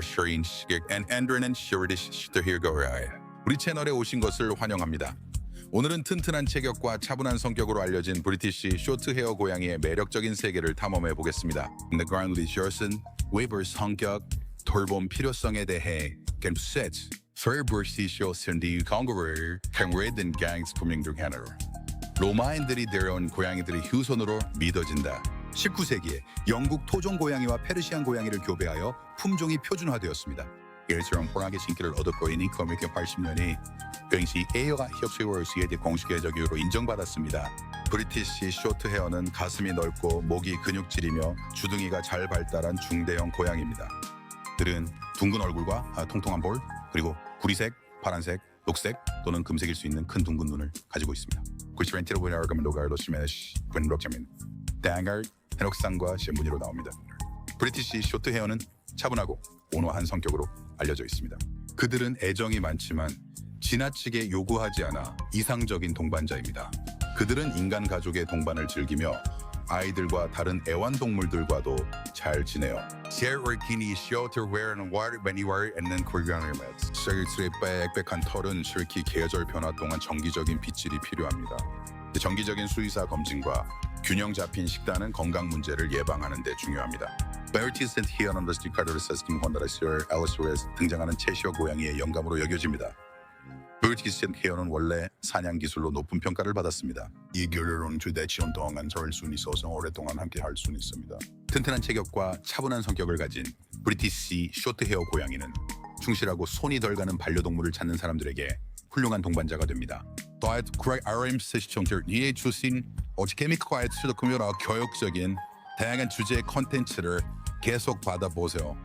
Shigek and Andren and Shiridish Shtahirgorai. 우리 채널에 오신 것을 환영합니다. 오늘은 튼튼한 체격과 차분한 성격으로 알려진 브리티시 쇼트 헤어 고양이의 매력적인 세계를 탐험해 보겠습니다. The Grand Leisure 웨이버 성격, 돌봄 필요성에 대해 Fair British Cindy Conqueror, 강red된 gangs 분명 중 하나로 로마인들이 데려온 고양이들이 휴손으로 믿어진다. 19세기에 영국 토종 고양이와 페르시안 고양이를 교배하여 품종이 표준화되었습니다. 이처럼 호랑이 신기를 얻었고 코미케 80년이 당시 에어가 협회월 시에대 공식계적 이유로 인정받았습니다. 브리티시 쇼트 헤어는 가슴이 넓고 목이 근육질이며 주둥이가 잘 발달한 중대형 고양이입니다. 들은 둥근 얼굴과 아, 통통한 볼 그리고 구리색, 파란색, 녹색 또는 금색일 수 있는 큰 둥근 눈을 가지고 있습니다. 구치렌티로 보이는 로가 해록상과 신문이로 나옵니다. 브리티시 쇼트 헤어는 차분하고 온화한 성격으로 알려져 있습니다. 그들은 애정이 많지만 지나치게 요구하지 않아 이상적인 동반자입니다. 그들은 인간 가족의 동반을 즐기며 아이들과 다른 애완동물들과도 잘 지내요. 세르키니 쇼트 웨어는 와르 베니와르 있는 고양이입 세르스의 빽빽한 털은 실키 계절 변화 동안 정기적인 빗질이 필요합니다. 정기적인 수의사 검진과 균형 잡힌 식단은 건강 문제를 예방하는 데 중요합니다. 베르티센트 히어넌더스 디카르르사스 김혼다라스얼 엘리스레스 등장하는 채시어 고양이의 영감으로 여겨집니다. 베르티센트 헤어는 원래 사냥 기술로 높은 평가를 받았습니다. 이 교류론 주대치원 동안 설 수는 있어서 오랫동안 함께 할 수는 있습니다. 튼튼한 체격과 차분한 성격을 가진 브리티시 쇼트 헤어 고양이는 충실하고 손이 덜 가는 반려동물을 찾는 사람들에게 훌륭한 동반자가 됩니다. 또한 크랙 RMC 시청자에 주신 어지케미과의 수도금요라 교육적인 다양한 주제의 컨텐츠를 계속 받아보세요.